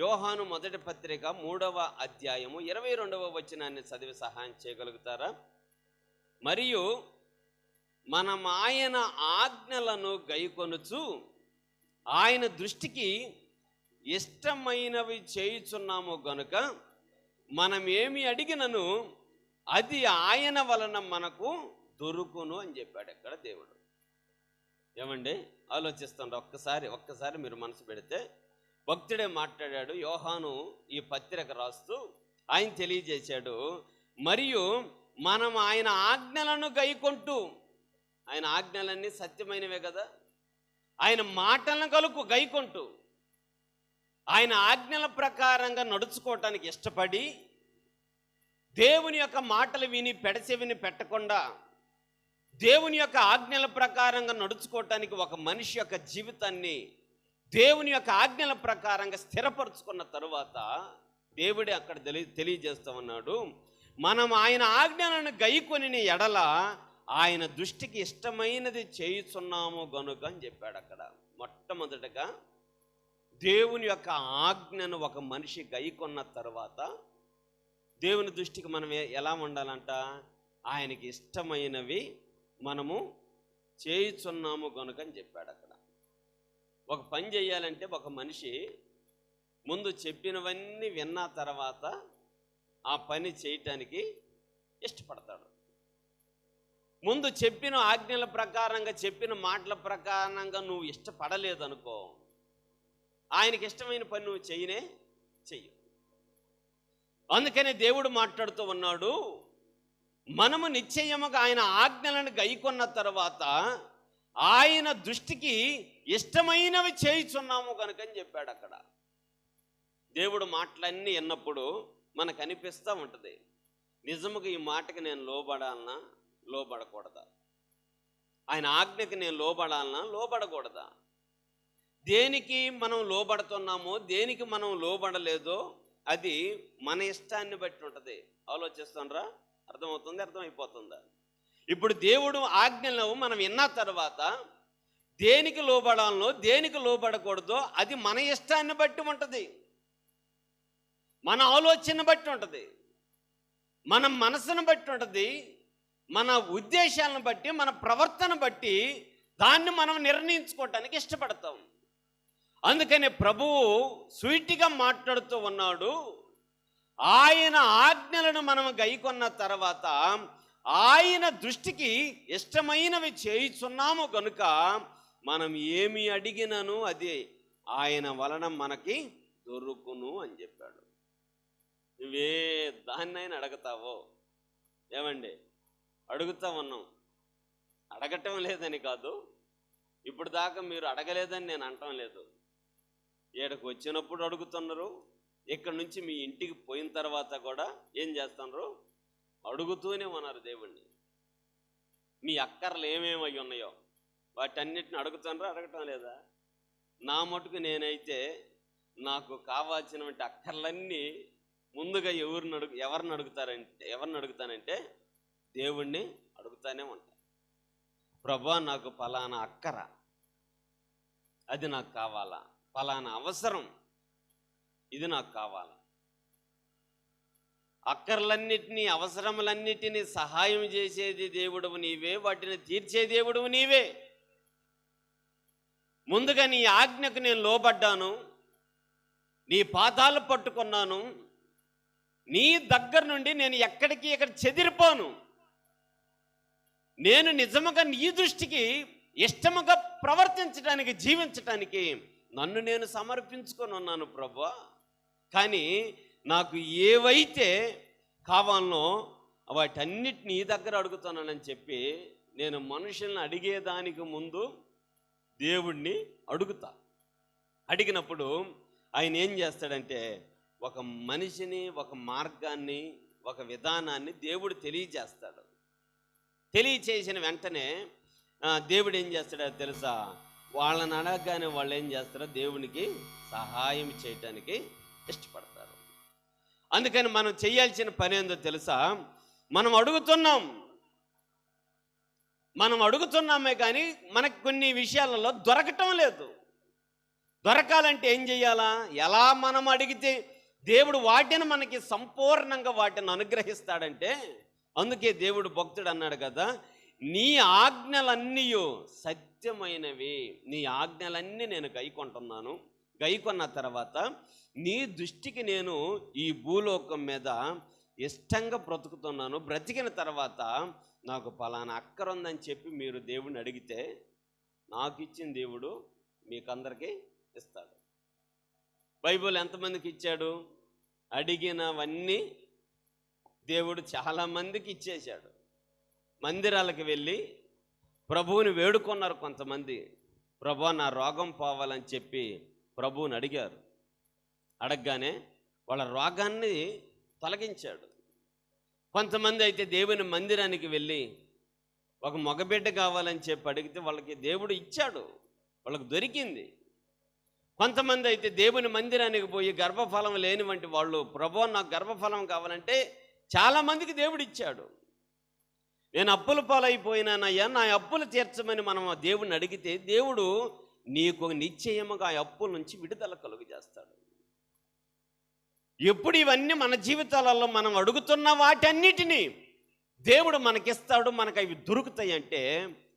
యోహాను మొదటి పత్రిక మూడవ అధ్యాయము ఇరవై రెండవ వచనాన్ని చదివి సహాయం చేయగలుగుతారా? మరియు మనం ఆయన ఆజ్ఞలను గైకొనుచు ఆయన దృష్టికి ఇష్టమైనవి చేయుచున్నాము గనుక మనం ఏమి అడిగినను అది ఆయన వలన మనకు దొరుకును అని చెప్పాడు ఇక్కడ దేవుడు. ఏమండి? ఆలోచిస్తుండ ఒక్కసారి ఒక్కసారి మీరు మనసు పెడితే భక్తుడే మాట్లాడాడు యోహాను ఈ పత్రిక రాస్తూ ఆయన తెలియజేశాడు మరియు మనం ఆయన ఆజ్ఞలను గైకొంటూ ఆయన ఆజ్ఞలన్నీ సత్యమైనవే కదా? ఆయన మాటలను కలుపు గైకొంటూ ఆయన ఆజ్ఞల ప్రకారంగా నడుచుకోవటానికి ఇష్టపడి దేవుని యొక్క మాటలు విని పెడచెవిని పెట్టకుండా దేవుని యొక్క ఆజ్ఞల ప్రకారంగా నడుచుకోవటానికి ఒక మనిషి యొక్క జీవితాన్ని దేవుని యొక్క ఆజ్ఞల ప్రకారంగా స్థిరపరుచుకున్న తరువాత దేవుడే అక్కడ తెలియ తెలియజేస్తా ఉన్నాడు మనం ఆయన ఆజ్ఞలను గైకొని ఎడల ఆయన దృష్టికి ఇష్టమైనది చేయుచున్నాము గనుక అని చెప్పాడు అక్కడ. మొట్టమొదటగా దేవుని యొక్క ఆజ్ఞను ఒక మనిషి గైకొన్న తర్వాత దేవుని దృష్టికి మనం ఎలా ఉండాలంట? ఆయనకి ఇష్టమైనవి మనము చేయుచున్నాము గనుక అని చెప్పాడు అక్కడ. ఒక పని చేయాలంటే ఒక మనిషి ముందు చెప్పినవన్నీ విన్న తర్వాత ఆ పని చేయటానికి ఇష్టపడతాడు. ముందు చెప్పిన ఆజ్ఞల ప్రకారంగా చెప్పిన మాటల ప్రకారంగా నువ్వు ఇష్టపడలేదనుకో ఆయనకి ఇష్టమైన పని నువ్వు చేయనే చెయ్యి అందుకనే దేవుడు మాట్లాడుతూ ఉన్నాడు మనము నిశ్చయముగా ఆయన ఆజ్ఞలను గైకొన్న తర్వాత ఆయన దృష్టికి ఇష్టమైనవి చేయుచున్నాము కనుకని చెప్పాడు అక్కడ. దేవుడు మాటలన్నీ విన్నప్పుడు మనకు అనిపిస్తూ ఉంటుంది. నిజముగా ఈ మాటకి నేను లోబడాలనా? లోబడకూడదా? ఆయన ఆజ్ఞకి నేను లోబడాలనా? లోబడకూడదా? దేనికి మనం లోబడుతున్నామో దేనికి మనం లోబడలేదో అది మన ఇష్టాన్ని బట్టి ఉంటుంది. ఆలోచిస్తుండ్రా? అర్థమవుతుంది? అర్థమైపోతుందా? ఇప్పుడు దేవుడు ఆజ్ఞలను మనం విన్న తర్వాత దేనికి లోబడాలనో దేనికి లోబడకూడదో అది మన ఇష్టాన్ని బట్టి ఉంటుంది. మన ఆలోచన బట్టి ఉంటుంది. మన మనసును బట్టి ఉంటుంది. మన ఉద్దేశాలను బట్టి మన ప్రవర్తన బట్టి దాన్ని మనం నిర్ణయించుకోవటానికి ఇష్టపడతాం. అందుకని ప్రభువు స్వీట్గా మాట్లాడుతూ ఉన్నాడు. ఆయన ఆజ్ఞలను మనం గైకొన్న తర్వాత ఆయన దృష్టికి ఇష్టమైనవి చేయుచున్నాము గనుక మనం ఏమి అడిగినను అది ఆయన వలన మనకి దొరుకును అని చెప్పాడు. నువ్వే దాన్నైనా అడగతావో? ఏమండి? అడుగుతా ఉన్నాం అడగటం లేదని కాదు. ఇప్పుడు దాకా మీరు అడగలేదని నేను అంటం లేదు. ఏడకు వచ్చినప్పుడు అడుగుతున్నారు. ఇక్కడ నుంచి మీ ఇంటికి పోయిన తర్వాత కూడా ఏం చేస్తున్నారు? అడుగుతూనే ఉన్నారు దేవుణ్ణి. మీ అక్కర్లు ఏమేమై ఉన్నాయో వాటన్నిటిని అడుగుతానరా అడగటం లేదా? నా మటుకు నేనైతే నాకు కావాల్సినటువంటి అక్కర్లన్నీ ముందుగా ఎవరిని అడుగు ఎవరిని అడుగుతారంటే ఎవరిని అడుగుతానంటే దేవుణ్ణి అడుగుతానే ఉంటాను ప్రభా నాకు ఫలానా అక్కర అది నాకు కావాలా? ఫలానా అవసరం ఇది నాకు కావాలా? అక్కర్లన్నిటినీ అవసరములన్నిటినీ సహాయం చేసేది దేవుడవు నీవే వాటిని తీర్చే దేవుడవు నీవే. ముందుగా నీ ఆజ్ఞకు నేను లోబడ్డాను నీ పాదాలు పట్టుకున్నాను నీ దగ్గర నుండి నేను ఎక్కడికి ఇక్కడ చెదిరిపోను. నేను నిజముగా నీ దృష్టికి ఇష్టముగా ప్రవర్తించడానికి జీవించటానికి నన్ను నేను సమర్పించుకొని ఉన్నాను ప్రభా. కానీ నాకు ఏవైతే కావాలనో వాటన్నిటి నీ దగ్గర అడుగుతున్నానని చెప్పి నేను మనుషుల్ని అడిగేదానికి ముందు దేవుణ్ణి అడుగుతా. అడిగినప్పుడు ఆయన ఏం చేస్తాడంటే ఒక మనిషిని ఒక మార్గాన్ని ఒక విధానాన్ని దేవుడు తెలియజేస్తాడు. తెలియచేసిన వెంటనే దేవుడు ఏం చేస్తాడో తెలుసా? వాళ్ళని అడగగానే వాళ్ళు ఏం చేస్తారో దేవునికి సహాయం చేయటానికి ఇష్టపడతారు. అందుకని మనం చేయాల్సిన పని ఏందో తెలుసా? మనం అడుగుతున్నాం. మనం అడుగుతున్నామే కానీ మనకు కొన్ని విషయాలలో దొరకటం లేదు. దొరకాలంటే ఏం చేయాలా? ఎలా మనం అడిగితే దేవుడు వాటిని మనకి సంపూర్ణంగా వాటిని అనుగ్రహిస్తాడంటే అందుకే దేవుడు భక్తుడు అన్నాడు కదా నీ ఆజ్ఞలన్నీ సత్యమైనవి. నీ ఆజ్ఞలన్నీ నేను కైకొంటున్నాను. గైకొన్న తర్వాత నీ దృష్టికి నేను ఈ భూలోకం మీద ఇష్టంగా బ్రతుకుతున్నాను బ్రతికిన తర్వాత నాకు పలానా అక్కరుందని చెప్పి మీరు దేవుడిని అడిగితే నాకు ఇచ్చిన దేవుడు మీకందరికీ ఇస్తాడు. బైబిల్ ఎంతమందికి ఇచ్చాడు? అడిగినవన్నీ దేవుడు చాలామందికి ఇచ్చేశాడు. మందిరాలకు వెళ్ళి ప్రభువుని వేడుకున్నారు కొంతమంది. ప్రభు నా రోగం పోవాలని చెప్పి ప్రభువుని అడిగారు. అడగగానే వాళ్ళ రోగాన్ని తొలగించాడు. కొంతమంది అయితే దేవుని మందిరానికి వెళ్ళి ఒక మగబిడ్డ కావాలని చెప్పి అడిగితే వాళ్ళకి దేవుడు ఇచ్చాడు. వాళ్ళకి దొరికింది. కొంతమంది అయితే దేవుని మందిరానికి పోయి గర్భఫలం లేని వంటి వాళ్ళు ప్రభు నాకు గర్భఫలం కావాలంటే చాలామందికి దేవుడు ఇచ్చాడు. నేను అప్పుల పాలైపోయినానయ్యా నా అప్పులు తీర్చమని మనం ఆ దేవుడిని అడిగితే దేవుడు నీకు నిశ్చయముగా ఆ అప్పుల నుంచి విడుదల కలుగు చేస్తాడు ఎప్పుడు ఇవన్నీ మన జీవితాలలో మనం అడుగుతున్న వాటన్నిటినీ దేవుడు మనకిస్తాడు మనకు అవి దొరుకుతాయి అంటే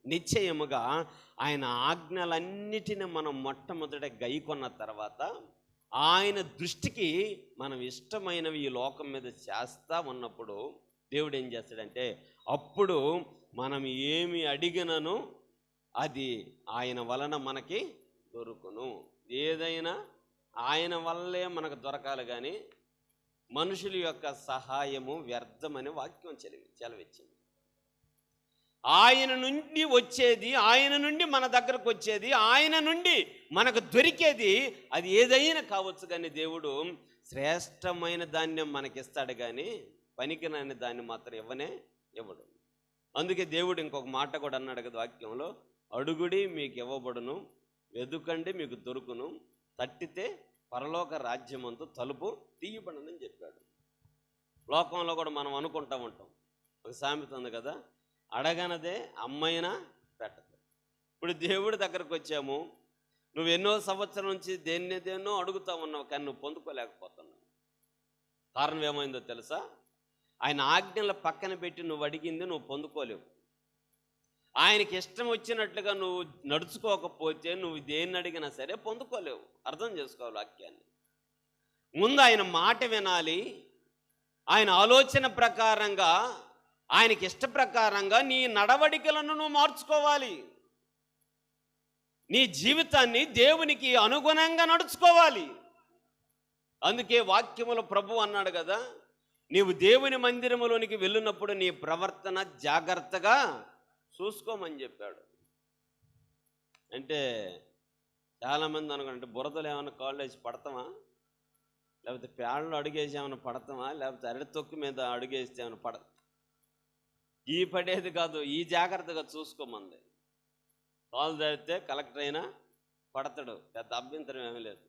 నిశ్చయముగా ఆయన ఆజ్ఞలన్నిటిని మనం మొట్టమొదట గైకొన్న తర్వాత ఆయన దృష్టికి మనం ఇష్టమైనవి ఈ లోకం మీద చేస్తా ఉన్నప్పుడు దేవుడు ఏం చేస్తాడంటే అప్పుడు మనం ఏమి అడిగినను అది ఆయన వలన మనకి దొరుకును. ఏదైనా ఆయన వల్లే మనకు దొరకాలి కానీ మనుషుల యొక్క సహాయము వ్యర్థమని వాక్యం చెలివి చెలవిచ్చింది. ఆయన నుండి వచ్చేది ఆయన నుండి మన దగ్గరకు వచ్చేది ఆయన నుండి మనకు దొరికేది అది ఏదైనా కావచ్చు కానీ దేవుడు శ్రేష్టమైన ధాన్యం మనకిస్తాడు కానీ పనికిరాని దాన్ని మాత్రం ఇవ్వనే ఇవ్వడు. అందుకే దేవుడు ఇంకొక మాట కూడా అన్నాడు కదా వాక్యంలో అడుగుడి మీకు ఇవ్వబడును వెదుకండి మీకు దొరుకును తట్టితే పరలోక రాజ్యమంతా తలుపు తీయబడనని చెప్పాడు. లోకంలో కూడా మనం అనుకుంటా ఉంటాం. ఒక సామెత ఉంది కదా అడగనదే అమ్మైనా పెట్టదు. ఇప్పుడు దేవుడి దగ్గరకు వచ్చాము నువ్వు ఎన్నో సంవత్సరం నుంచి దేన్ని దేన్నో అడుగుతా ఉన్నావు కానీ నువ్వు పొందుకోలేకపోతున్నావు. కారణం ఏమైందో తెలుసా? ఆయన ఆజ్ఞల పక్కన పెట్టి నువ్వు అడిగింది నువ్వు పొందుకోలేవు. ఆయనకి ఇష్టం వచ్చినట్లుగా నువ్వు నడుచుకోకపోతే నువ్వు దేన్ని అడిగినా సరే పొందుకోలేవు. అర్థం చేసుకోవాలి వాక్యాన్ని. ముందు ఆయన మాట వినాలి. ఆయన ఆలోచన ప్రకారంగా ఆయనకి ఇష్ట ప్రకారంగా నీ నడవడికలను నువ్వు మార్చుకోవాలి. నీ జీవితాన్ని దేవునికి అనుగుణంగా నడుచుకోవాలి. అందుకే వాక్యములో ప్రభు అన్నాడు కదా నీవు దేవుని మందిరములోనికి వెళ్ళినప్పుడు నీ ప్రవర్తన జాగ్రత్తగా చూసుకోమని చెప్పాడు. అంటే చాలామంది అనుకుంటే బురదలు ఏమైనా కాలేజ్ పడతామా? లేకపోతే పేడలు అడుగేసి ఏమైనా పడతామా? లేకపోతే అరటి తొక్కు మీద అడుగేస్తే ఏమైనా పడ ఈ పడేది కాదు ఈ జాగ్రత్తగా చూసుకోమంది. కాలు జరిగితే కలెక్టర్ అయినా పడతాడు పెద్ద అభ్యంతరం ఏమీ లేదు.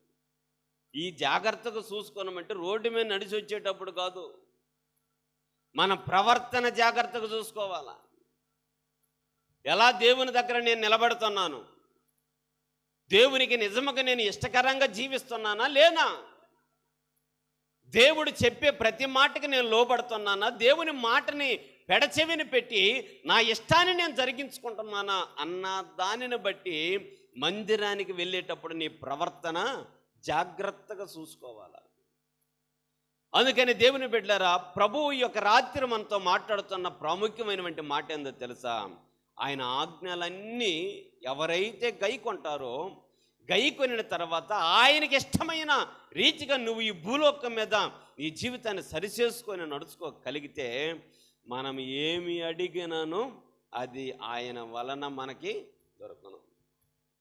ఈ జాగ్రత్తగా చూసుకోనమంటే రోడ్డు మీద నడిచి వచ్చేటప్పుడు కాదు మన ప్రవర్తన జాగ్రత్తగా చూసుకోవాలా. ఎలా దేవుని దగ్గర నేను నిలబడుతున్నాను? దేవునికి నిజముగా నేను ఇష్టకరంగా జీవిస్తున్నానా? లేనా? దేవుడు చెప్పే ప్రతి మాటకి నేను లోబడుతున్నానా? దేవుని మాటని పెడచెవిని పెట్టి నా ఇష్టాన్ని నేను జరిగించుకుంటున్నానా? అన్న దానిని బట్టి మందిరానికి వెళ్ళేటప్పుడు నీ ప్రవర్తన జాగ్రత్తగా చూసుకోవాలి? అందుకని దేవుని బిడ్డలారా ప్రభువు యొక్క రాత్రి మనతో మాట్లాడుతున్న ప్రాముఖ్యమైనటువంటి మాట ఏందో తెలుసా? ఆయన ఆజ్ఞలన్నీ ఎవరైతే గైకొంటారో గైకొనిన తర్వాత ఆయనకి ఇష్టమైన రీతిగా నువ్వు ఈ భూలోకం మీద నీ జీవితాన్ని సరిచేసుకొని నడుచుకోగలిగితే మనం ఏమి అడిగినాను అది ఆయన వలన మనకి దొరకను.